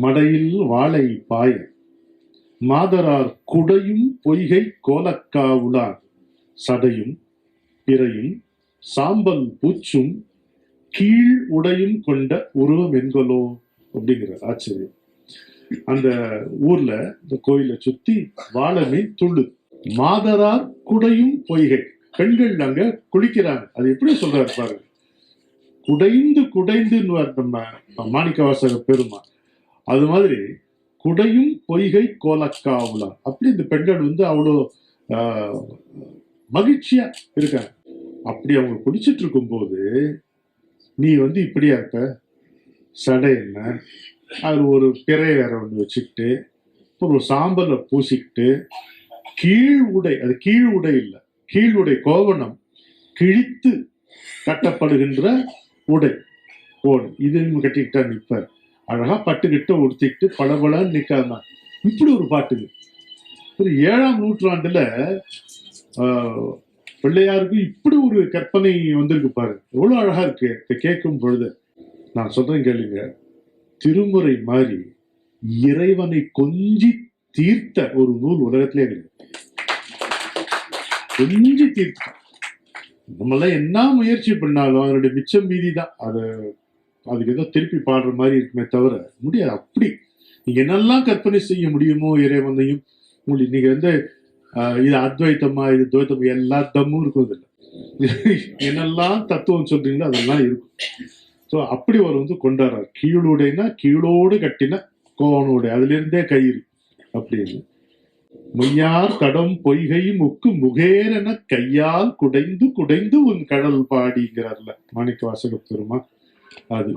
மடையில் வாழை பாய மாதரார் குடையும் பொய்கை கோலக்காவுளார் சடையும் பிறையும் சாம்பல் பூச்சும் கீழ் உடையும் கொண்ட உருவம் என்கொலோ அப்படிங்கிற ஆச்சரியம். அந்த ஊர்ல இந்த கோயிலை சுத்தி வாழமே துள்ளு. மாதரார் குடையும் பொய்கை. பெண்கள் அங்க குளிக்கிறாங்க. அது எப்படி சொல்றாரு பாருங்க. குடைந்து குடைந்துன்னு நம்ம மாணிக்கவாசக பெருமா அது மாதிரி குடையும் பொய்கை கோலக்காவுலாம் அப்படி இந்த பெண்கள் வந்து அவ்வளோ மகிழ்ச்சியா இருக்காங்க. அப்படி அவங்க குடிச்சிட்டு இருக்கும்போது நீ வந்து இப்படியா இருப்ப? சடை என்ன? அது ஒரு பிறை வேற ஒன்று வச்சுக்கிட்டு ஒரு சாம்பலை பூசிக்கிட்டு கீழ் உடை அது கீழ் உடை இல்லை கீழ் உடை கோவணம் கிழித்து கட்டப்படுகின்ற உடை. போடு இது கட்டிக்கிட்டா நிற்பேன் அழகா பட்டுக்கிட்ட உடுத்திக்கிட்டு பளபளன்னு நிக்காதான் இப்படி ஒரு பாட்டுக்கு ஒரு ஏழாம் நூற்றாண்டுல ஆஹ், பிள்ளையாருக்கு இப்படி ஒரு கற்பனை வந்திருக்கு பாரு. எவ்வளவு அழகா இருக்கு. இதை கேட்கும் பொழுது நான் சொல்றேன் கேளுங்க. திருமுறை மாதிரி இறைவனை கொஞ்சி தீர்த்த ஒரு நூல் உலகத்திலே கிடையாது கொஞ்சி தீர்த்த. நம்மளாம் என்ன முயற்சி பண்ணாலும் அதனுடைய மிச்சம் மீதி தான். அதை அதுக்கு ஏதோ திருப்பி பாடுற மாதிரி இருக்குமே தவிர முடியாது. அப்படி நீங்க என்னெல்லாம் கற்பனை செய்ய முடியுமோ இறைவனையும் உங்களுக்கு நீங்க வந்து இது அத்வைத்தமா இது துவைத்தமா எல்லா தம்மும் இருக்கும் இதுல என்னெல்லாம் தத்துவம் சொல்றீங்களோ அதெல்லாம் இருக்கும். ஸோ அப்படி ஒரு வந்து கொண்டாடுறார். கீழுடைனா கீழோடு கட்டின கோவனுடைய அதுலேருந்தே கயிறு அப்படின்னு மெய்யார் கடம் பொய்கை முக்கு முகேரென கையால் குடைந்து குடைந்து உன் கடல் பாடிங்கிறார்ல மாணிக்க வாசக பெருமா அது